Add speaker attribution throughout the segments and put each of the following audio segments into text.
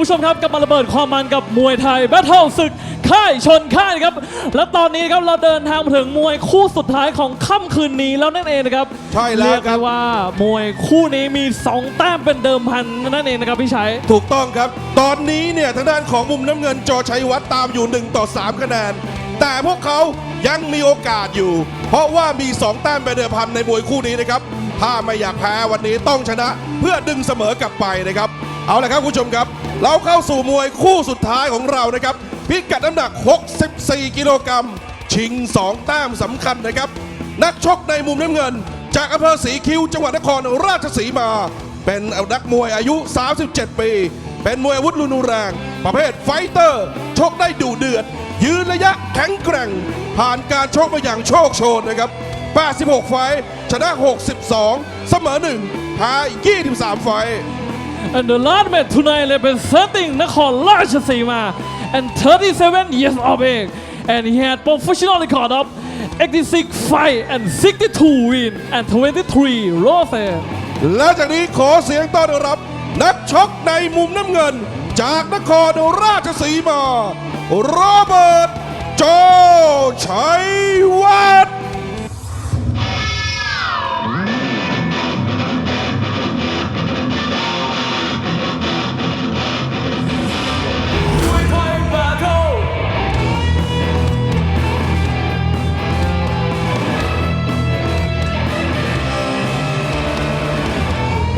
Speaker 1: ผู้ชมครับกลับมาระเบิดความมันกับมวยไทยแบทเทิลศึกค่ายชนค่ายครับ และตอนนี้ครับเราเดินทางมาถึงมวยคู่สุดท้ายของค่ำคืนนี้แล้วนั่นเองนะครับ
Speaker 2: ใช่แล้ว
Speaker 1: เรียก
Speaker 2: ครั
Speaker 1: ได้
Speaker 2: บ
Speaker 1: ว่ามวยคู่นี้มี2แต้มเป็นเดิมพันนั่นเองนะครับพี่ชัย
Speaker 2: ถูกต้องครับ ตอนนี้เนี่ยทางด้านของมุมน้ำเงินจอชัยวัฒน์ตามอยู่ 1 ต่อ 3 คะแนน แต่พวกเขายังมีโอกาสอยู่ เพราะว่ามี 2 แต้มเป็นเดิมพันในมวยคู่นี้นะครับ ถ้าไม่อยากแพ้วันนี้ต้องชนะเพื่อดึงเสมอกลับไปนะครับ เอาละครับคุณผู้ชมครับ เราเข้าสู่มวยคู่สุดท้ายของเรานะครับ พิกัดน้ำหนัก 64 กิโลกรัมชิง 2 แต้มสำคัญนะครับ นักชกในมุมน้ำเงิน จากอำเภอศรีคิ้วจังหวัดนครราชสีมา เป็นนักมวยอายุ 37 ปี เป็นมวยอาวุธรุนแรง ประเภทไฟเตอร์ ชกได้ดุเดือด ยืนระยะแข็งแกร่ง ผ่านการชกมาอย่างโชคโชนนะครับ 86 ไฟท์ชนะ 62 เสมอ1แพ้23 ไฟท์
Speaker 1: And the last match tonight representing Nakhon Ratchasima and 37 years of age and he had professional record of 86 fight and 62 win and 23 losses
Speaker 2: และจากนี้ขอเสียงต้อนรับ นักชกในมุมน้ำเงิน จากนครราชสีมา โรเบิร์ต โจชัยวัฒน์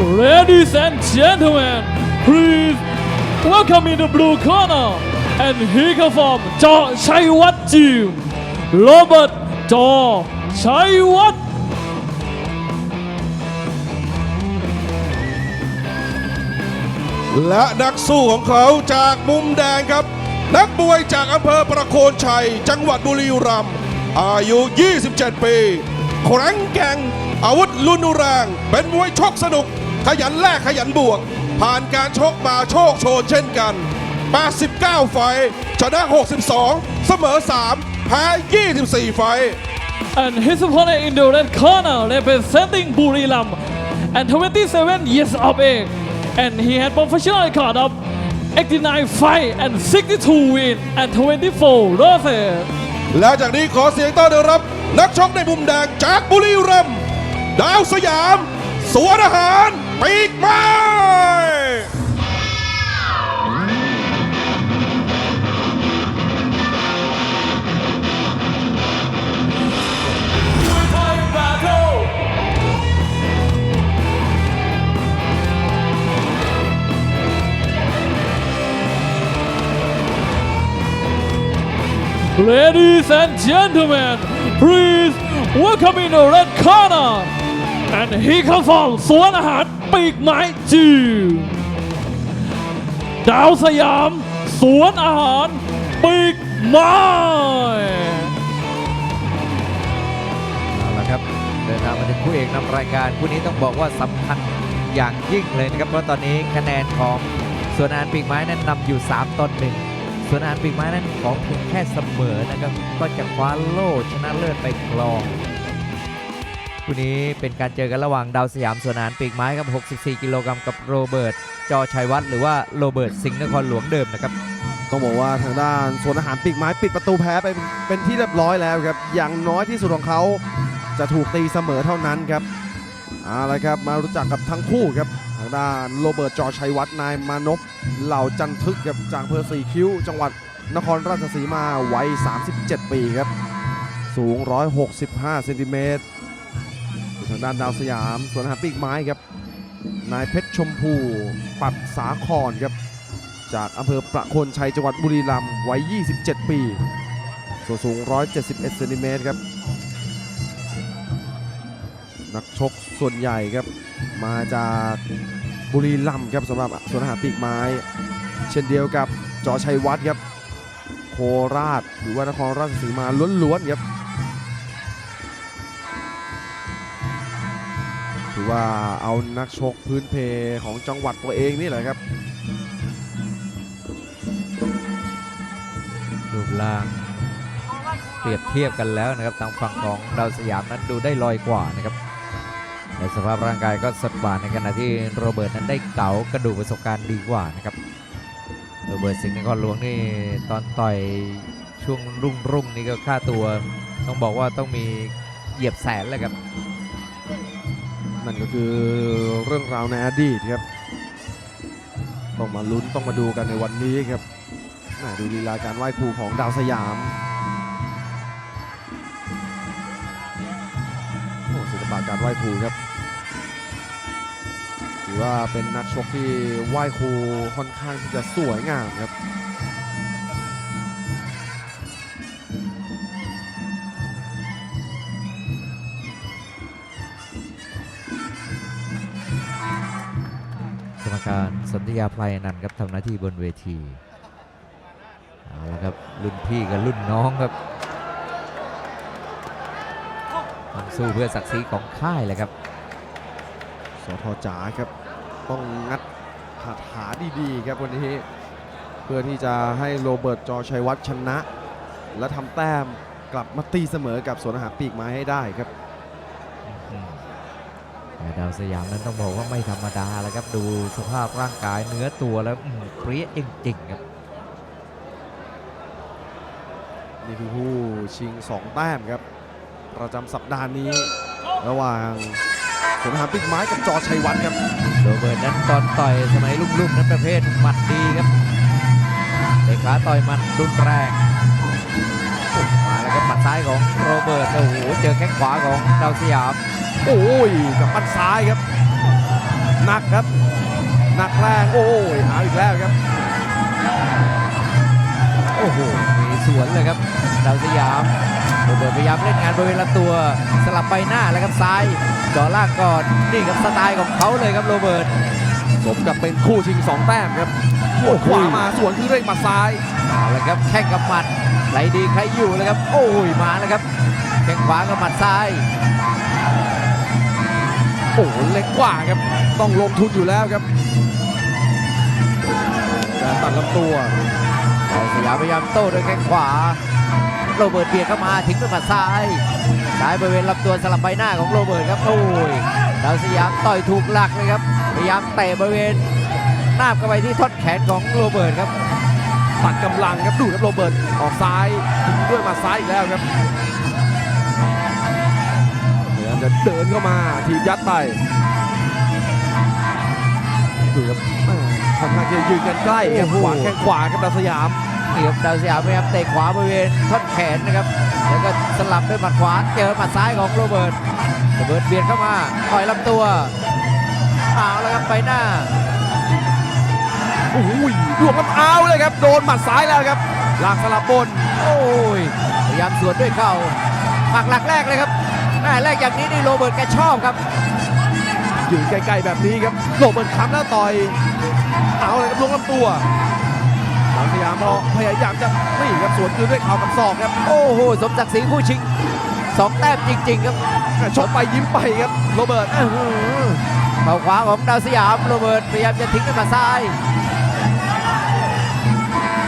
Speaker 1: Ladies and gentlemen, please welcome in the blue corner and he come from จอชัยวัฒน์จิมโรเบิร์ตจอชัยวัฒน์
Speaker 2: และนักสู้ของเขาจากมุมแดงครับ นักมวยจากอำเภอประโคนชัย จังหวัดบุรีรัมย์อายุ 27 ปีแข็งแกร่งอาวุธรุนแรง เป็นมวยชกสนุก ขยันแลกขยันบวก ผ่านการชกมาโชคโชนเช่นกัน 89 ไฟท์ชนะ 62 เสมอ 3 แพ้ 24 ไฟท์
Speaker 1: and his opponent in the red corner representing Buriram and 27 years of age and he had professional record of 89 fight and 62 win and 24 losses
Speaker 2: และจากนี้ขอเสียงต้อนรับ นักชกในมุมแดงจากบุรีรัมย์ดาวสยาม สวนอาหาร ปีกไม้
Speaker 1: Ladies and gentlemen, please welcome in the red corner. And he come from สวนอาหาร ปีกไม้จือดาวสยาม สวนอาหาร ปีกไม้
Speaker 3: เอาละครับเดินทางมาถึงคู่เอกนำรายการคู่นี้ต้องบอกว่าสำคัญอย่างยิ่งเลยนะครับ เพราะตอนนี้คะแนนของสวนอานปีกไม้นั้นนำอยู่ 3ต่อหนึ่งสวนอานปีกไม้นั้นขอเพียงแค่เสมอนะครับ ก็จะคว้าโล่ชนะเลิศไปครอง คู่นี้เป็นการเจอกันระหว่างดาวสยามสวนอานปีกไม้ครับ 64 กิโลกรัมกับโรเบิร์ตจอชัยวัฒน์หรือว่าโรเบิร์ตสิงห์นครหลวงเดิมนะครับ
Speaker 4: ต้องบอกว่าทางด้านสวนอาหารปีกไม้ปิดประตูแพ้ไปเป็นที่เรียบร้อยแล้วครับ อย่างน้อยที่สุดของเขาจะถูกตีเสมอเท่านั้นครับเอาละครับมารู้จักกับทั้งคู่ครับทางด้านโรเบิร์ตจอชัยวัฒน์นายมานพเหล่าจันทึกครับจากอำเภอสีคิ้ว จังหวัดนครราชสีมาวัย 37 ปีครับ สูง 165 เซนติเมตรางด้านดาวสยามสวนหาปีกไม้ครับ นายเพชรชมพู ปัดสาครครับ จากอำเภอประโคนชัยจังหวัดบุรีรัมย์วัย 27 ปี ส่วนสูง 171เซนติเมตรครับ นักชกส่วนใหญ่ครับ มาจากบุรีรัมย์ครับสำหรับสวนหาปีกไม้ เช่นเดียวกับจอชัยวัฒน์ครับ โคราชหรือว่านครราชสีมาล้วนๆครับือว่าเอานักชกพื้นเพของจังหวัดตัวเองนี่แหละครับ
Speaker 3: รูปร่างเปรียบเทียบกันแล้วนะครับทางฝั่งของดาวสยามนั้นดูได้ลอยกว่านะครับในสภาพร่างกายก็สดกว่าในขณะที่โรเบิร์ตนั้นได้เก๋ากระดูกประสบการณ์ดีกว่านะครับโรเบิร์ตสิงห์นครหลวงนี่ตอนต่อยช่วงรุ่งรุ่งๆนี่ก็ค่าตัว ต้องบอกว่าต้องมีเหยียบแสนเลยครับ
Speaker 4: นั่นก็คือเรื่องราวในอดีตครับ ต้องมาลุ้นต้องมาดูกันในวันนี้ครับน่าดูลีลาการไหว้ครูของดาวสยามโอ้ศิลปะการไหว้ครูครับถือว่าเป็นนักชกที่ไหว้ครูค่อนข้างที่จะสวยงามครับ
Speaker 3: นธยาไพรนันครับทำหน้าที่บนเวทีเอาละครับรุ่นพี่กับรุ่นน้องครับต้องสู้เพื่อศักดิ์ศรีของค่ายเลยครับ
Speaker 4: สทจ๋าครับต้องงัดคาถาดีๆครับวันนี้ เพื่อที่จะให้โรเบิร์ตจอชัยวัฒน์ชนะ และทำแต้มกลับมาตีเสมอกับสวนอาหารปีกไม้ให้ได้ครับ
Speaker 3: ดาวสยามนั้นต้องบอกว่าไม่ธรรมดาแล้วครับดูสภาพร่างกายเนื้อตัวแล้วอืมเปรี้ยจริงๆครับ
Speaker 4: นี่คือผู้ชิง 2 แต้มครับ ประจำสัปดาห์นี้ ระหว่างสวนอาหารปีกไม้กับจอชัยวัฒน์ครับ
Speaker 3: โรเบิร์ตนั้นตอนต่อยสมัยลุ่มๆนั้นประเภทหมัดดีครับเตะขาต่อยหมัดรุนแรงโอ้มาแล้วครับหมัดซ้ายของโรเบิร์ตโอ้โหเจอแข้งขวาของดาวสยาม
Speaker 4: โอ้ยกับปั้นซ้ายครับหนักครับหนักแรงโอ้ยเอาอีกแล้วครับ
Speaker 3: โอ้โหมีสวนเลยครับดาวสยามโรเบิร์ตพยายามเล่นงานบริเวณลำตัวสลับไปหน้าแล้วครับซ้ายจ่อล่างก่อนนี่ครับสไตล์ของเขาเลยครับโรเบิร์ต
Speaker 4: สมกับเป็นคู่ชิง2แต้มครับหัวขวามาสวนคือเร่งหมาซ้าย
Speaker 3: เอาละครับแข้งกับหมัดใครดีใครอยู่เลยครับ โอ้ยมาแล้วครับแข้งขวากับหมัดซ้าย
Speaker 4: โอ้โหเล็กกว่าครับ ต้องลงทุนอยู่แล้วครับการตัดลำตัว
Speaker 3: ดาวสยามพยายามโต้ด้วยแข้งขวาโรเบิร์ตเบียดเข้ามาทิ้งด้วยหมัดซ้ายซ้ายบริเวณลำตัวสลับใบหน้าของโรเบิร์ตครับโอ้ยดาวสยามต่อยถูกหลักเลยครับพยายามเตะบริเวณหน้าบเข้าไปที่ท่อนแขนของโรเบิร์ตครับ
Speaker 4: ตัดกำลังครับดูครับโรเบิร์ตออกซ้ายทิ้งด้วยหมาซ้ายอีกแล้วครับพยายาม จะเดินเข้ามาทีบยัดไปดูครับแม่ค่อนข้างจะยืนกันใกล้ครับ
Speaker 3: โอ้โห
Speaker 4: ขวางแข้งขวาครับดาวสยาม
Speaker 3: นี่ครับดาวสยามพยายามเตะขวาบริเวณท่อนแขนนะครับแล้วก็สลับด้วยหมัดขวาเจอหมัดซ้ายของโรเบิร์ตโรเบิร์ตเบียดเข้ามาต่อยลำตัวเอาแล้วครับไปหน้า
Speaker 4: โอ้ยดวงกับเอาเลยครับโดนหมัดซ้ายแล้วครับลากสลับบน
Speaker 3: โอ้ยพยายามสวนด้วยเข่าปักหลักแรกเลยครับ แม่แรกอย่างนี้นี่โรเบิร์ตแกชอบครับ
Speaker 4: ยืนใกล้ๆแบบนี้ครับโรเบิร์ตค้ำแล้วต่อยเอาเลยครับลงลำตัวดาวสยามพอพยายามจะนี่ครับสวนคืนด้วยเข่ากับศอกครับ
Speaker 3: โอ้โหสมศักดิ์ศรีคู่ชิงสองแต้มจริง ๆ ครับ
Speaker 4: ชกไปยิ้มไปครับโรเบิร์ต
Speaker 3: อื้อหือเข่าขวาของดาวสยามโรเบิร์ตพยายามจะทิ้งด้วยหมัดซ้าย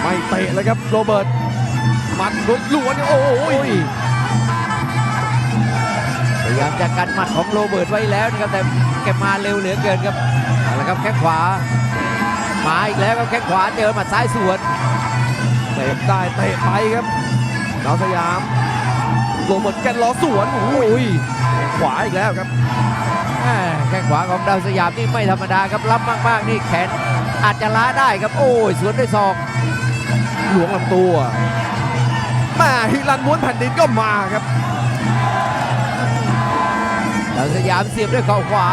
Speaker 4: ไม่เตะเลยครับโรเบิร์ตหมัดล้วนๆโอ้ย
Speaker 3: พ ยายามจะกันหมัดของโรเบิร์ตไว้แล้วนะครับแต่แกมาเร็วเหลือเกินครับเอาละครับแข้งขวา มาอีกแล้วครับแข้งขวาเจอหมัดซ้ายสวน
Speaker 4: เตะได้เตะไปครับดาวสยามโรเบิร์ตแกนล้อสวนโอ้ยขวาอีกแล้วครับ
Speaker 3: แม่ข้งขวาของดาวสยามนี่ไม่ธรรมดาครับล้ำมากๆนี่แขนอาจจะล้าได้ครับโอ้ยสวนด้วยศอก
Speaker 4: หลวงลำตัวแม่ฮิรันม้วนแผ่นดินก็มาครับ
Speaker 3: ดาวสยามเสียบด้วยเข่าขวา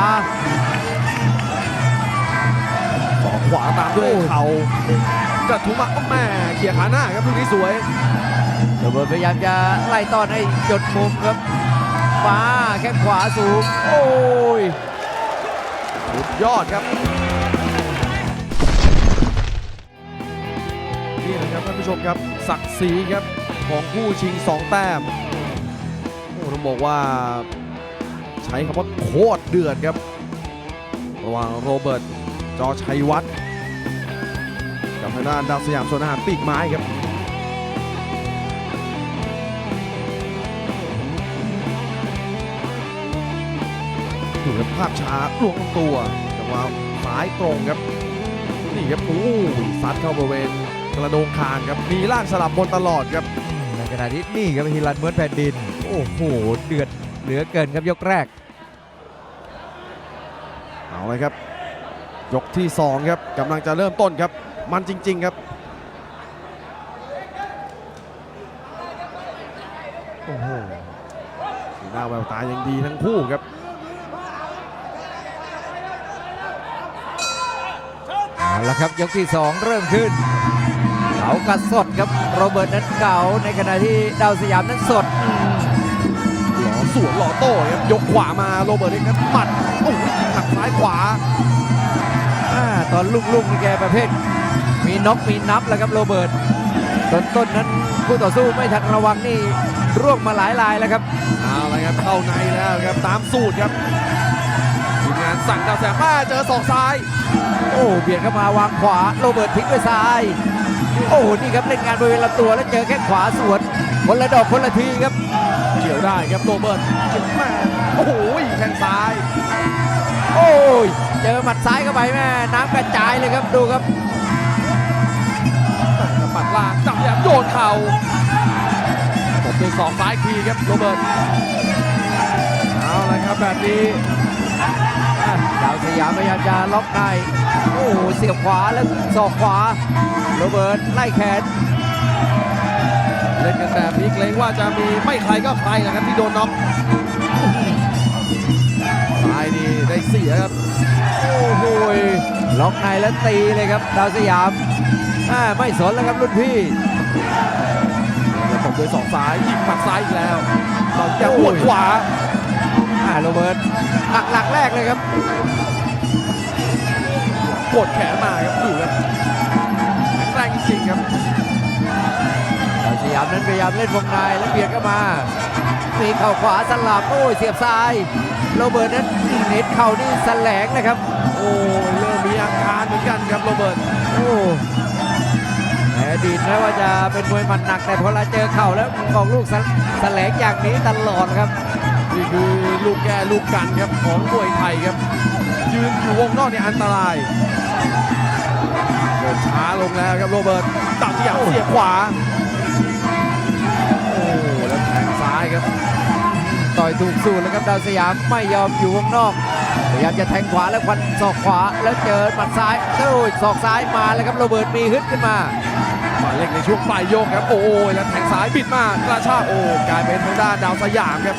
Speaker 4: สอกขวาตามด้วยเข่ากระทุ้งมาแม่เขี่ยขาหน้าครับลูกนี้สวย
Speaker 3: โรเบิร์ตพยายามจะไล่ต้อนให้จดมุมครับมาแข้งขวาสูง โอ้ย
Speaker 4: สุดยอดครับนี่นะครับท่านผู้ชมครับศักดิ์ศรีครับของผู้ชิง 2 แต้มโอ้ต้องบอกว่า ใช้คำว่าโคตรเดือดครับ ระหว่างโรเบิร์ตจอชัยวัฒน์กับทางด้านดาวสยามสวนอาหารปีกไม้ครับดูครับภาพช้าลวงตัวจังหวะซ้ายตรงครับนี่ครับโอ้ซัดเข้าบริเวณกระโดงคางครับมีล่างสลับบนตลอดครับ
Speaker 3: ในขณะที่นี่ครับฮิรันเมือนแผ่นดิน โอ้โห เดือด เหลือเกินครับยกแรก
Speaker 4: เอาเลยครับ ยกที่ 2 ครับกำลังจะเริ่มต้นครับ มันจริง ๆครับโอ้โหสีหน้าแววตายังดีทั้งคู่ครับ
Speaker 3: เอาละครับยกที่ 2 เริ่มขึ้นเก่ากัดสดครับโรเบิร์ตนั้นเก่าในขณะที่ดาวสยามนั้นสด
Speaker 4: หล่อ สวนหล่อโต้ครับยกขวามาโรเบิร์ตเองครับหมัดโอ้โหยิงหมัดซ้ายขวา
Speaker 3: อาตอนลุกๆนี่แกประเภท มีน็อกมีนับแล้วครับโรเบิร์ตต้นต้นๆนั้นคู่ต่อสู้ไม่ทันระวังนี่ร่วงมาหลายลายแล้วครับ
Speaker 4: เอาละครับเข้าในแล้วครับตามสูตรครับทีมงานสั่งดาวแสงมาเจอศอกซ้าย
Speaker 3: โอ้เบียดเข้ามาวางขวาโรเบิร์ตทิ้งด้วยซ้าย โอ้นี่ครับเล่นงานบริเวณลำตัวแล้วเจอแข้งขวาสวนคนละดอกคนละทีครับ
Speaker 4: เกี่ยวได้ครับโรเบิร์ตแม่โอ้โหแข้งซ้าย
Speaker 3: โอ้ยเจอหมัดซ้ายเข้าไปแม่น้ำกระจายเลยครับดูครับ
Speaker 4: แต่หมัดล่างจับแยมโยนเข่าตบด้วยศอกซ้ายอีกทีครับโรเบิร์ตเอาละครับแบบนี้
Speaker 3: ดาวสยามพยายามจะล็อกในโอ้โหเสียบขวาแล้วศอกขวาโรเบิร์ตไล่แขน
Speaker 4: เล่นกันแบบนี้เกรงว่าจะมีไม่ใครก็ใครนะครับที่โดนน็อกซ้ายนี่ได้เสียครับ
Speaker 3: โอ้โหล็อกในแล้วตีเลยครับดาวสยามาไม่สนแล้วครับรุ่นพี่
Speaker 4: ตบด้วยศอกซ้ายยิงหมัดซ้ายอีกแล้วตอนแกหัวดขวา
Speaker 3: อ่าโรเบิร์ตหักหลักแรกเลยครับ
Speaker 4: กดแขนมาครับดูครับแข็งแรงจริงครับ
Speaker 3: ยามนั้นพยายามเล่นวงในแล้วเบียดเข้ามา มีเข่าขวาสลับโอ้ยเสียบซ้ายโรเบิร์ตนั้นเน็ตเข่านี่สแลงนะครับ
Speaker 4: โอ้ยเริ่มมีอาการเหมือนกันครับโรเบิร์ต
Speaker 3: โอ้ในอดีตแม้ว่าจะเป็นมวยหมันหนักแต่พอเราเจอเข่าแล้วออกลูกสแสลงอย่างนี้ตลอดครับ
Speaker 4: นี่คือลูกแก้ลูกกันครับของมวยไทยครับ ยืนอยู่วงนอกเนี่ยอันตรายเดินช้าลงแล้วครับโรเบิร์ตตัดอย่างเสียบขวา โอ้แล้วแทงซ้ายครับ
Speaker 3: ต่อยถูกสูตรแล้วครับดาวสยามไม่ยอมอยู่วงนอก พยายามจะแทงขวาแล้วควันศอกขวาแล้วเจอหมัดซ้ายโอ้ยศอกซ้ายมาแล้วครับโรเบิร์ตมีฮึดขึ้นมา
Speaker 4: มาเล็กในช่วงปลายโยกครับ โอ้ยแล้วแทงซ้ายบิดมากระชากโอ้กลายเป็นทางด้านดาวสยามครับ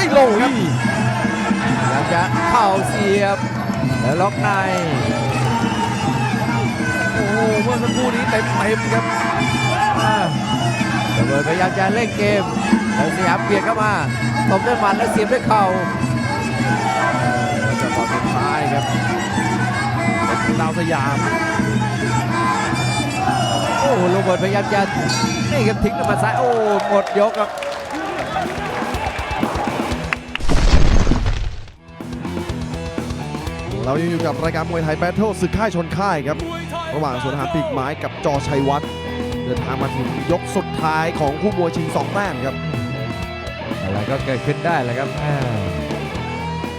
Speaker 4: ไม่ลงครับ
Speaker 3: อยากจะเข้าเสียบ แล้วล็อกใน
Speaker 4: โอ้โหเมื่อสักครู่นี้เต็มเต็มๆครับ
Speaker 3: อ่าโรเบิร์ตพยายามจะเล่นเกมดาวสยามเบียดเข้ามาตบด้วยหมัดแล้วเสียบด้วยเข่า
Speaker 4: จังหวะสุดท้ายครับเป็นดาวสยาม
Speaker 3: โอ้โรเบิร์ตพยายามจะนี่ครับทิ้งด้วยหมัดซ้าย โอ้หมดยกครับ
Speaker 4: เรายังอยู่กับรายการมวยไทยแบทเทิลศึกค่ายชนค่ายครับ ระหว่างสวนทหารปีกไม้กับจอชัยวัฒน์เดินทางมาถึงยกสุดท้ายของคู่มวยชิงสองแต้มครับ
Speaker 3: อะไรก็เกิดขึ้นได้แหละครับอ่า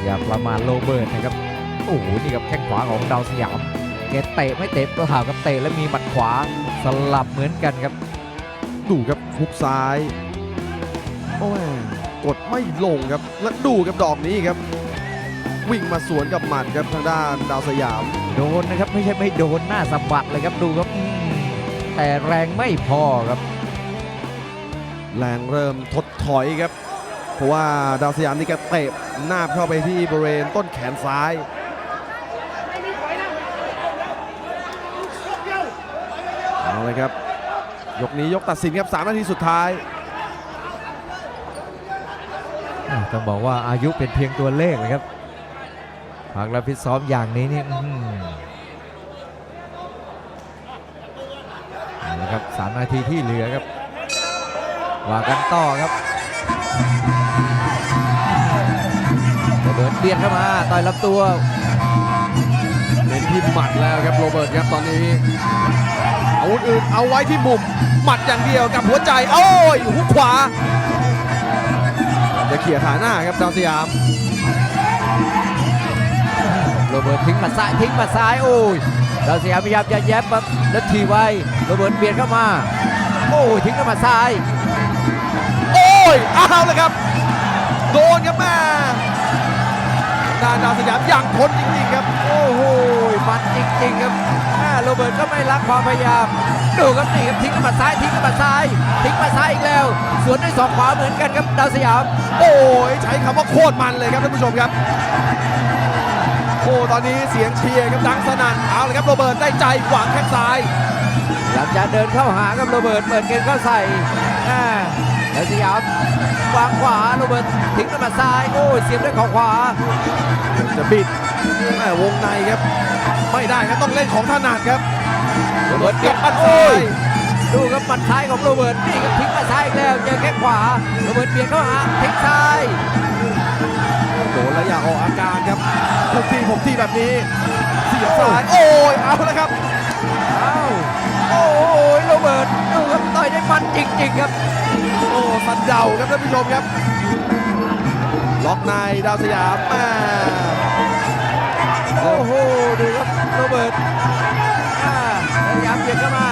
Speaker 3: อย่าประมาทโรเบิร์ตนะครับ โอ้โห นี่กับแข้งขวาของดาวสยาม แกเตะไม่เตะตัวข่าวกับเตะแล้วมีหมัดขวาสลับเหมือนกันครับ
Speaker 4: ดูครับฟุกซ้าย โอ้ยกดไม่ลงครับ และดูครับดอกนี้ครับ วิ่งมาสวนกับหมัดครับทางด้านดาวสยาม
Speaker 3: โดนนะครับไม่ใช่ไม่โดนหน้าสะบัดเลยครับดูครับอืมแต่แรงไม่พอครับ
Speaker 4: แรงเริ่มถดถอยครับ เพราะว่าดาวสยามนี่แกเตะหน้าบเข้าไปที่บริเวณต้นแขนซ้ายเอาเลยครับ ยกนี้ยกตัดสินครับ3นาทีสุดท้าย
Speaker 3: อ่าต้องบอกว่าอายุเป็นเพียงตัวเลขเลยครับ พักแล้วพิซ้อมอย่างนี้นี่อือหือเอาละครับสามนาทีที่เหลือครับว่ากันต่อครับโรเบิร์ตเบียดเข้ามาต่อยลำตัว
Speaker 4: เน้นนที่หมัดแล้วครับโรเบิร์ตครับตอนนี้อาวุธอื่นเอาไว้ที่มุมหมัดอย่างเดียวกับหัวใจโอ้ยหุกขวาจะเขี่ยขาหน้าครับดาวสยาม
Speaker 3: โรเบิร์ตทิ้งมัดซ้ายทิ้งมัดซ้ายโอ้ยดาวสยามพยายามจะแย็บครับแล้วทีไว้โรเบิร์ตเบียดเข้ามา โอ้ยทิ้งด้วยหมัดซ้าย
Speaker 4: โอ้ยเอาเลยครับ โดนครับแม่ดาดาวสยามยังทนจริงๆครับ
Speaker 3: โอ้โหมันจริงๆครับอ่โรเบิร์ตก็ไม่รักความพยายามดูครับนี่ครับทิ้งด้วยหมัดซ้ายทิ้งด้วยหมัดซ้าย ทิ้งมัดซ้ายอีกแล้ว สวนด้วยศอกขวาเหมือนกันครับดาวสยาม
Speaker 4: โอ้ยใช้คำว่าโคตรมันเลยครับท่านผู้ชมครับ โอ้ตอนนี้เสียงเชียร์ครับดังสนั่นเอาเลยครับโรเบิร์ตได้ใจหวังแข้งซ้าย
Speaker 3: พยายามจะเดินเข้าหากับโรเบิร์ตเปิดเกมเข้าใส่อ่าดาวสยามวางขวาโรเบิร์ตทิ้งด้วยหมัดซ้ายโอ้ยเสียบด้วยเข่าขวา
Speaker 4: จะบิดแม่วงในครับ ไม่ได้ครับต้องเล่นของถนัดครับ
Speaker 3: โรเบิร์ตเบียด
Speaker 4: ปัด
Speaker 3: โอ้
Speaker 4: ซ้าย
Speaker 3: ยดูครับหมัดซ้ายของโรเบิร์ตนี่ครับทิ้งหมัดซ้ายอีกแล้วเจอแข้งขวาโรเบิร์ตเบียดเข้าหาทิ้งซ้าย
Speaker 4: โดนแล้วอยากออกอาการครับทุกทีผมทีแบบนี้ เสียบซ้ายโอ้ยเอาแล้วครับ
Speaker 3: อ้าวโอ้ยโรเบิร์ตดูครับต่อยได้มันจริงๆครับ
Speaker 4: โอ้สันเดาครับท่านผู้ชมครับ ล็อกในดาวสยามแม่
Speaker 3: โอ้โหดูครับโรเบิร์ตอ่าพยายามเบียดเข้ามา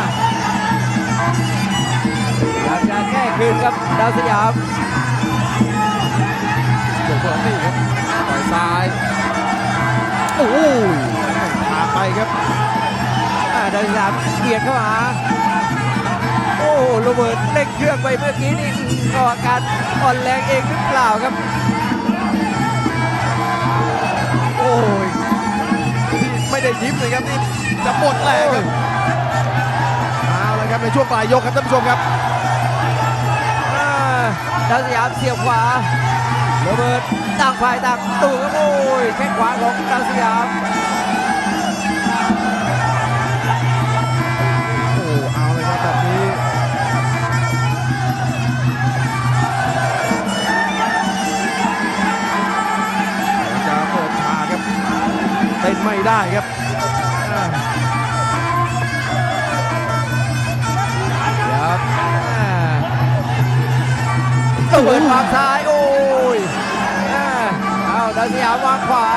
Speaker 3: พยายามจะแก้คืนครับดาวสยาม
Speaker 4: โร เบิร์ตนี่ครับต่อยซ้ายโอ้ยพาไปครับ
Speaker 3: อ่าดาวสยามเบียดเข้าหาโอ้โหโรเบิร์ตเร่งเครื่องไปเมื่อกี้นี่ก็อาการอ่อนแรงเองหรือเปล่าครับ
Speaker 4: โอ้ยที่ไม่ได้ยิ้มเลยครับนี่จะหมดแรงครับเอาละครับในช่วงปลายยกครับท่านผู้ชมครับ
Speaker 3: อ่าดาวสยามเสียบขวา โรเบิร์ตต่างฝ่ายต่างตู่ครับโอ้ยแข้งขวาของดาวสยาม
Speaker 4: โอ้เอาเลยครับแบบนี้จะเปิดฉากครับเต้นไม่ได้ครับ
Speaker 3: เดี๋ยวอ่าโรเบิร์ตวางซ้ายโอ้ยอ่าเอา ดาวสยามวางขวา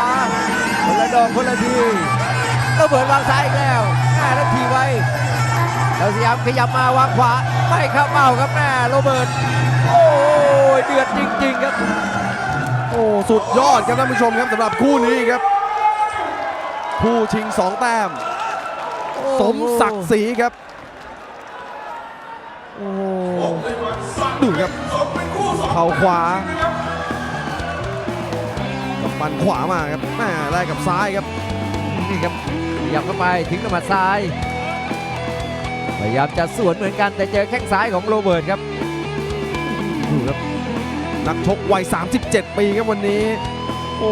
Speaker 3: คนละดอกคนละทีโรเบิร์ตวางซ้ายอีกแล้วอ่าแล้วทีไว้ดาวสยามขยับมาวางขวาไม่เข้าเป้าครับแม่โรเบิร์ตโอ้ยเดือดจริง ๆ ครับ
Speaker 4: โอ้สุดยอดครับท่านผู้ชมครับสำหรับคู่นี้ครับผู้ชิงสองแต้ม สมศักดิ์ศรีครับโอ้ดูครับ เข่าขวา ปั้นขวามาครับแม่แลกกับซ้ายครับ
Speaker 3: นี่ครับขยับเข้าไปทิ้งด้วยหมัดซ้าย พยายามจะสวนเหมือนกันแต่เจอแข้งซ้ายของโรเบิร์ตครับ
Speaker 4: ดูครับนักชกวัย 37 ปีครับวันนี้ โอ้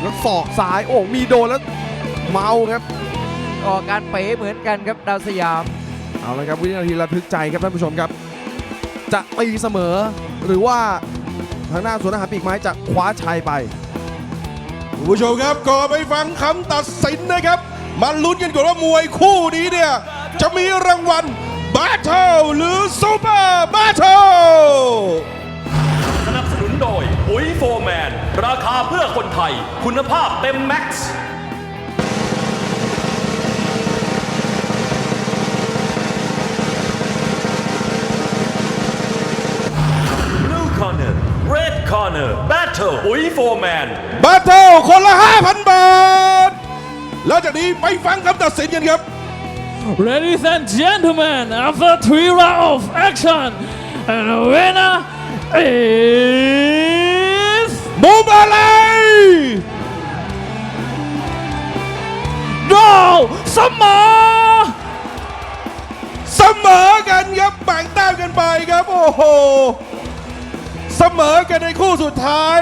Speaker 4: แล้วศอกซ้ายโอ้มีโดนแล้วเมาครับ
Speaker 3: ออกการเป๋เหมือนกันครับดาวสยาม
Speaker 4: เอาละครับวินาทีระทึกใจครับท่านผู้ชมครับ จะตีเสมอหรือว่าทางหน้าสวนอาหารปีกไม้จะคว้าชัยไป
Speaker 2: คุณผู้ชมครับก่อนไปฟังคำตัดสินนะครับ มาลุ้นกันก่อนว่ามวยคู่นี้เนี่ย จะมีรางวัลบา t เ e หรือซูเปอร์บา t เ e
Speaker 5: สนับสนุนโดยปุ๋ยโฟร์แมน ราคาเพื่อคนไทย คุณภาพเต็มแม็กซ์ Battle ปุ๋ยโฟร์แมน
Speaker 2: บา t เ e คนละ 5,000 บาท แล้วจากนี้ไปฟังคำตัดสินกันครับ
Speaker 1: Ladies and gentlemen, after three rounds of action, and the winner is
Speaker 2: มุมอะไร
Speaker 1: Draw Summer!
Speaker 2: เสมอกันครับแบ่งแต้มกันไปครับ โอ้โห เสมอกันในคู่สุดท้าย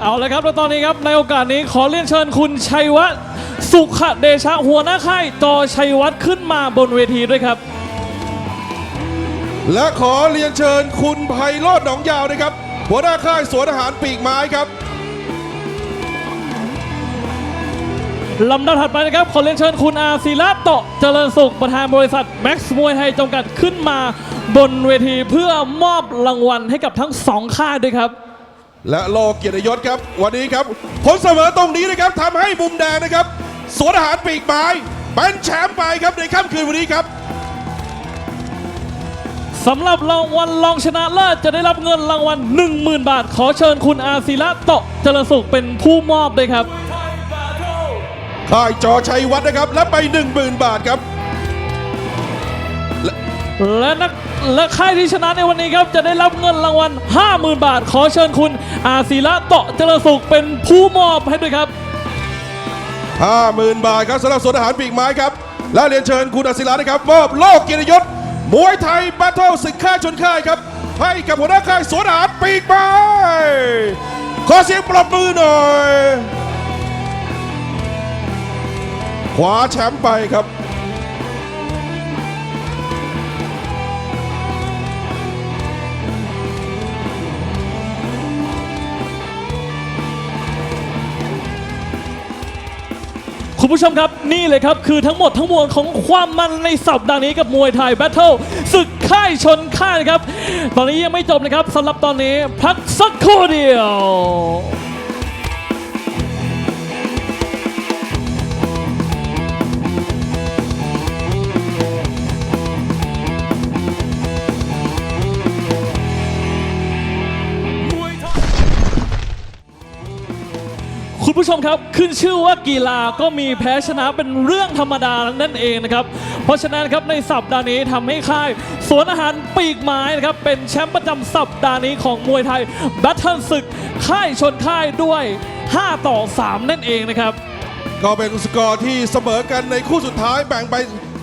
Speaker 1: เอาละครับแล้วตอนนี้ครับในโอกาสนี้ขอเรียนเชิญคุณชัยวัฒน์สุขเดชะหัวหน้าค่ายต่อชัยวัฒน์ขึ้นมาบนเวทีด้วยครับ
Speaker 2: และขอเรียนเชิญคุณไพโรจน์หนองยาวนะครับ หัวหน้าค่ายสวนอาหารปีกไม้ครับ
Speaker 1: ลำดับถัดไปนะครับ ขอเรียนเชิญคุณอาศิระโตะเจริญสุขประธานบริษัทแม็กซ์มวยไทยจำกัดขึ้นมาบนเวทีเพื่อมอบรางวัลให้กับทั้งสองค่ายด้วยครับ
Speaker 2: และโลเกียรติยศครับ วันนี้ครับผลเสมอตรงนี้นะครับทำให้มุมแดงนะครับสวนอาหารปีกไม้เป็นแชมป์ไปครับในค่ำคืนวันนี้ครับ
Speaker 1: สำหรับรางวัลรองชนะเลิศจะได้รับเงินรางวัล10,000 บาท ขอเชิญคุณอาศิระโตะเจริญสุขเป็นผู้มอบด้วยครับ
Speaker 2: ค่ายจอชัยวัฒน์นะครับ และไป 10,000 บาทครับ
Speaker 1: และนักและค่ายที่ชนะในวันนี้ครับ จะได้รับเงินรางวัล 50,000 บาท ขอเชิญคุณ อาศิระโตะเจริญสุขเป็นผู้มอบให้ด้วยครับ
Speaker 2: 50,000 บาทครับสำหรับสวนอาหารปีกไม้ครับ และเรียนเชิญคุณอาศิระนะครับ มอบโลกเกียรติยศมวยไทยแบทเทิลศึกค่ายชนค่ายครับ ให้กับหัวหน้าค่ายสวนอาหารปีกไม้ขอเสียงปรบมือหน่อย คว้าแชมป์ไปครับ
Speaker 1: คุณผู้ชมครับนี่เลยครับ คือทั้งหมดทั้งมวลของความมันในสัปดาห์นี้กับมวยไทยแบทเทิลศึกค่ายชนค่ายนะครับ ตอนนี้ยังไม่จบนะครับสำหรับตอนนี้พักสักครู่เดียว คุณผู้ชมครับขึ้นชื่อว่ากีฬาก็มีแพ้ชนะเป็นเรื่องธรรมดานั่นเองนะครับ เพราะฉะนั้นครับในสัปดาห์นี้ทำให้ค่าย สวนอาหารปีกไม้นะครับเป็นแชมป์ประจำสัปดาห์นี้ของมวยไทยแบทเทิลศึกค่ายชนค่ายด้วย 5 ต่อ 3 นั่นเองนะครับ
Speaker 2: ก็เป็นสกอร์ที่เสมอกันในคู่สุดท้ายแบ่งไป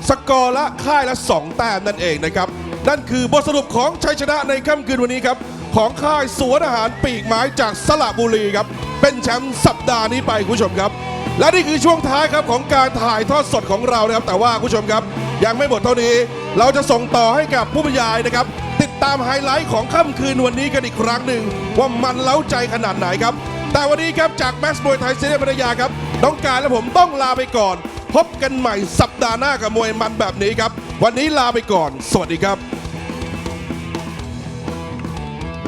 Speaker 2: สกอร์ละค่ายละ 2 แต้มนั่นเองนะครับ นั่นคือบทสรุปของชัยชนะในค่ำคืนวันนี้ครับของค่ายสวนอาหารปีกไม้จากสระบุรีครับ เป็นแชมป์สัปดาห์นี้ไปคุณผู้ชมครับ และนี่คือช่วงท้ายครับของการถ่ายทอดสดของเรานะครับ แต่ว่าคุณผู้ชมครับ ยังไม่หมดเท่านี้ เราจะส่งต่อให้กับผู้บรรยายนะครับ ติดตามไฮไลท์ของค่ำคืนวันนี้กันอีกครั้งหนึ่งว่ามันเล้าใจขนาดไหนครับ แต่วันนี้ครับจากแม็กซ์มวยไทยเซเนพัทยาครับน้องกายและผมต้องลาไปก่อน พบกันใหม่สัปดาห์หน้ากับมวยมันแบบนี้ครับวันนี้ลาไปก่อน สวัสดีครับ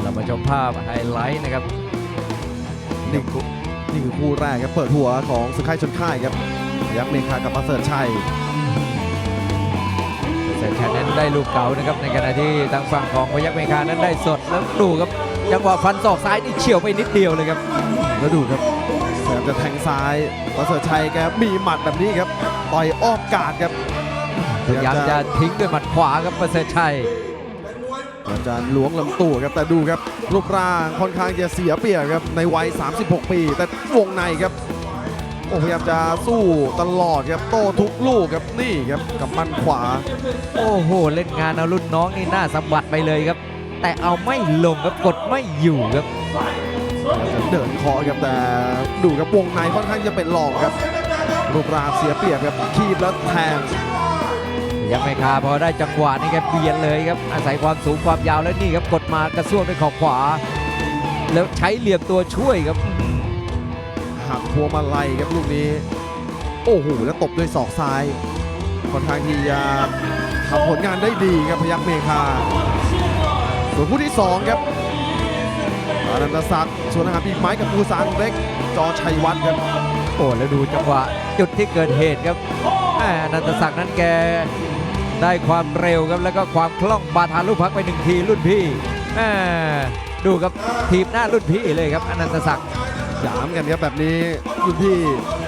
Speaker 3: เรามาชมภาพไฮไลท์นะครับ
Speaker 4: นี่คือนี่คือคู่แรกครับ เปิดหัวของสึกค่ายชนค่ายครับยักษ์เมฆากับประเสริฐชัย
Speaker 3: เสร็จชัยนั้นได้ลูกเก่านะครับ ในขณะที่ทางฝั่งของพยัคฆ์เมคานั้นได้สดแล้วดูครับจังหวะฟันศอกซ้ายนี่เฉียวไปนิดเดียวเลยครับ
Speaker 4: แล้วดูครับพยายามจะแทงซ้ายประเสริฐชัยแกมีหมัดแบบนี้ครับต่อยอ้อมกาดครับ
Speaker 3: พยายามจะทิ้งด้วยหมัดขวาครับประเสริฐชัย
Speaker 4: พยายาม จะล้วงลำตัวครับแต่ดูครับรูปร่างค่อนข้างจะเสียเปรียบครับในวัย 36 ปี แต่วงในครับโอ้พยายามจะสู้ตลอดครับโต้ทุกลูกครับนี่ครับกับมันขวา
Speaker 3: โอ้โห เล่นงานเอารุ่นน้องนี่หน้าสะบัดไปเลยครับ แต่เอาไม่ลงครับกดไม่อยู่ครับ
Speaker 4: เดินเคอครับแต่ดูครับวงในค่อนข้างจะเป็นหลอกครับรูปร่างเสียเปรียบครับคีบแล้วแทง
Speaker 3: ยังไม่คาพอได้จังหวะนี่ครับเบียดเลยครับอาศัยความสูงความยาวแล้วนี่ครับกดมากระซวกด้วยเขอบขวา แล้วใช้เหลี่ยมตัวช่วยครับ
Speaker 4: หักพวงมาลัยครับลูกนี้ โอ้โหแล้วตบด้วยศอกซ้ายค่อนข้างที่จะทำผลงานได้ดีครับพยัคฆ์เมคาส่วนผู้ที่ 2 ครับอนันตศักดิ์ส่วนอาหารปีกไม้กับปูซานเล็ก จอชัยวัฒน์ครับ
Speaker 3: โอ้แล้วดูจังหวะจุดที่เกิดเหตุครับแหม่อนันตศักดิ์นั้นแก ได้ความเร็วครับแล้วก็ความคล่องบาทาลูกพักไปหนึ่งทีรุ่นพี่แหม่ดูครับทีมหน้ารุ่นพี่เลยครับอนันตศักดิ์
Speaker 4: หยามกันครับแบบนี้รุ่นพี่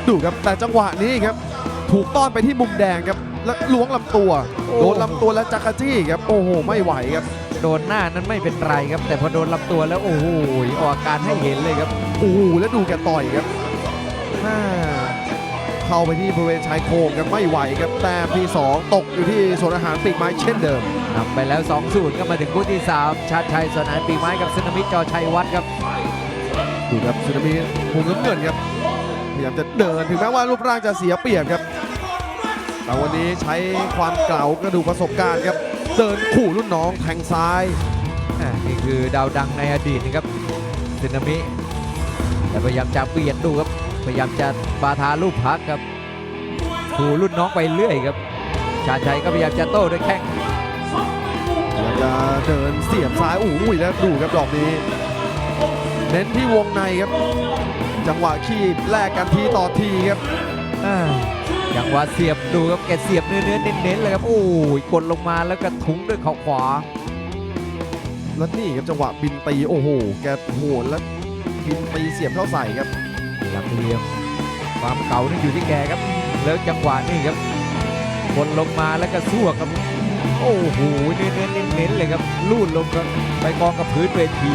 Speaker 4: ดูครับแต่จังหวะนี้ครับ ถูกต้อนไปที่มุมแดงครับแล้วล้วงลำตัวโดนลำตัวแล้วจักรจี้ครับโอ้โหไม่ไหวครับ
Speaker 3: โดนหน้านั้นไม่เป็นไรครับ แต่พอโดนลำตัวแล้วโอ้โหออกอาการให้เห็นเลยครับ
Speaker 4: โอ้โหแล้วดูแกต่อยครับอ่า เข้าไปที่บริเวณชายโครงครับไม่ไหวครับแต้มที่ 2 ตกอยู่ที่สวนอาหารปีกไม้เช่นเดิม
Speaker 3: นำไปแล้ว2 0ก็มาถึงคู่ที่ 3 ชาติชัยสนานปีไม้กับซึนามิจอชัยวัฒน์ครับ
Speaker 4: ดูครับสึนามิมุมน้ำเงินครับพยายามจะเดินถึงแม้ว่ารูปร่างจะเสียเปรียบครับแต่วันนี้ใช้ความเก่ากระดูกประสบการณ์ครับเดินขู่รุ่นน้องแทงซ้าย
Speaker 3: อ่านี่คือดาวดังในอดีตนะครับซึนามิแต่พยายามจะเบียดดูครับ พยายามจะบาทาลูกพักครับถูรุ่นน้องไปเรื่อยครับ ชาญชัยก็พยายามจะโต้ด้วยแข้ง
Speaker 4: พยายามจะเดินเสียบซ้ายโอ้ยแล้วดูครับดอกนี้ เน้นที่วงในครับ จังหวะขีดแลกกันทีต่อทีครับ
Speaker 3: อ่าอย่างว่าเสียบดูครับแกเสียบเนื้อเนื้อๆเน้นๆเลยครับโอ้ยกดลงมาแล้วก็ทุ้งด้วยเข่าขวา
Speaker 4: แล้วนี่ครับจังหวะบินตีโอ้โหแกโหนแล้วบินตีเสียบเข้าใส่ครับ
Speaker 3: หลักเหลี่ยมความเก่านี่อยู่ที่แกครับ แล้วจังหวะนี่ครับกดลงมาแล้วก็สู้ครับ โอ้โหเนื้อเนื้อๆเน้นๆเลยครับลูดลงครับไปกองกับพื้นเวที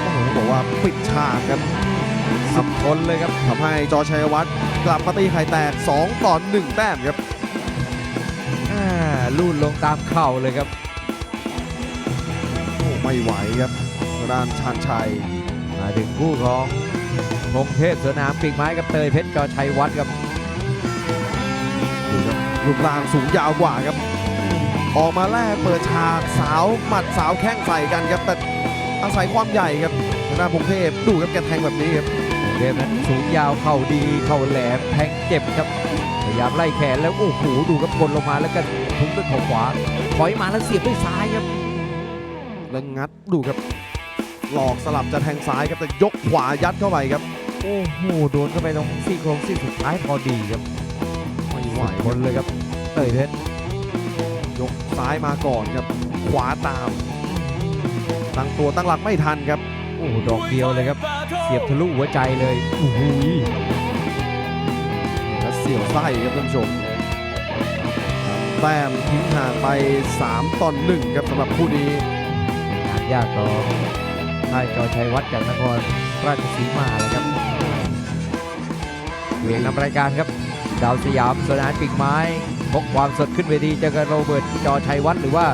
Speaker 4: โอ้โหต้องบอกว่าปิดฉากครับ
Speaker 3: สุดทนเลยครับ
Speaker 4: ทำให้จอชัยวัฒน์กลับมาตีไข่แตก 2 ต่อ 1 แต้มครับ
Speaker 3: อ่าลูดลงตามเข่าเลยครับ
Speaker 4: โอ้ไม่ไหวครับทางด้านชาญชัย
Speaker 3: มาถึงคู่ของ พงเทพสวนน้ำปีกไม้กับเตยเพชรจอชัยวัฒน์ครับ
Speaker 4: ดูครับรูปร่างสูงยาวกว่าครับ ออกมาแรกเปิดฉากสาวหมัดสาวแข้งใส่กันครับ แต่อาศัยความใหญ่ครับทางด้านพงเทพดูครับแกแทงแบบนี้ครับ
Speaker 3: พงเทพนั้นสูงยาวเข่าดีเข่าแหลมแทงเจ็บครับพยายามไล่แขนแล้วโอ้โหดูครับกดลงมาแล้วก็ทุ้งด้วยเข่าขวาถอยมาแล้วเสียบด้วยซ้ายครับ
Speaker 4: แล้วงัดดูครับ หลอกสลับจะแทงซ้ายครับแต่ยกขวายัดเข้าไปครับ
Speaker 3: โอ้โหโดนเข้าไปตรงซี่โครงซี่สุดท้ายพอดีครับ
Speaker 4: ไม่ไหว
Speaker 3: ค
Speaker 4: คน
Speaker 3: นเลยครับเตยเพชร
Speaker 4: ยกซ้ายมาก่อนครับขวาตาม ตั้งตัวตั้งหลักไม่ทันครับ
Speaker 3: โอ้โหดอกเดียวเลยครับ เสียบทะลุหัวใจเลยโอ้โห
Speaker 4: และเสี่ยวไส้ครับท่านผู้ชมแต้มทิ้งห่างไป 3ต่อ1ครับสำหรับคู่นี้
Speaker 3: งานยากต่อ ค่ายจอชัยวัฒน์จากนครราชสีมาเลยครับเวียงนำรายการครับ ดาวสยามสนานปีกไม้พกความสดขึ้นเวทีเจอกับโรเบิร์ตจอชัยวัฒน์หรือว่า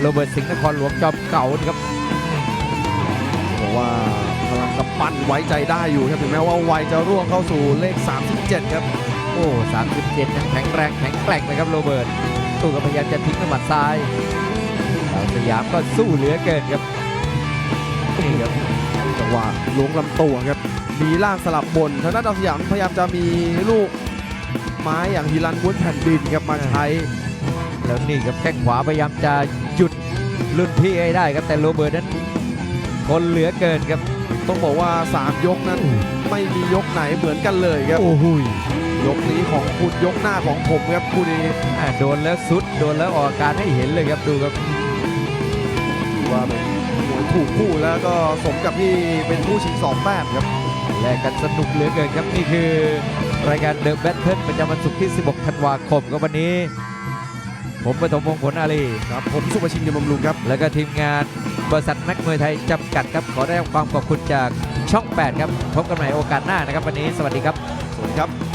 Speaker 3: โรเบิร์ตสิงห์นครหลวงจอมเก่านะครับ
Speaker 4: บอกว่าพลังกำปั้นไว้ใจได้อยู่ครับถึงแม้ว่าวัยจะร่วงเข้าสู่เลข 37 ครับ
Speaker 3: โอ้37ยังแข็งแรงแข็งแกร่งนะครับโรเบิร์ตตู้ก็พยายามจะทิ้งด้วยหมัดซ้ายดาวสยามก็สู้เหลือเกินครับ นี่ครับ
Speaker 4: จังหวะล้วงลำตัวครับ มีล่างสลับบนทางด้านดาวสยามพยายามจะมีลูกไม้อย่างฮิรันม้วนแผ่นดินครับมาใช้
Speaker 3: แล้วนี่ครับแข้งขวาพยายามจะหยุดรุ่นพี่ให้ได้ครับแต่โรเบิร์ตนั้นทนเหลือเกินครับ
Speaker 4: ต้องบอกว่า 3 ยกนั้นไม่มียกไหนเหมือนกันเลยครับ
Speaker 3: โอ้โหย
Speaker 4: ยกนี้ของคุณยกหน้าของผมครับคู่นี้
Speaker 3: อ่าโดนแล้วสุด โดนแล้วออกอาการให้เห็นเลยครับดูครับ
Speaker 4: ถือว่าเป็นมวย ถูกคู่แล้วก็สมกับที่เป็นผู้ชิงสองแต้มครับ
Speaker 3: แลกกันสนุกเหลือเกินครับนี่คือ รายการเดอะแบทเทิลประจำวันศุกร์ที่ 16 ธันวาคมครับวันนี้ ผมปฐมมงคลอาลี
Speaker 4: ครับผมสุภชินยมบำรุงครับ
Speaker 3: แล้วก็ทีมงานบริษัทนักมวยไทยจำกัดครับขอได้รับความขอบคุณจากช่อง 8 ครับพบกันใหม่โอกาสหน้านะครับวันนี้สวัสดีครับ
Speaker 4: สวัสดีครับ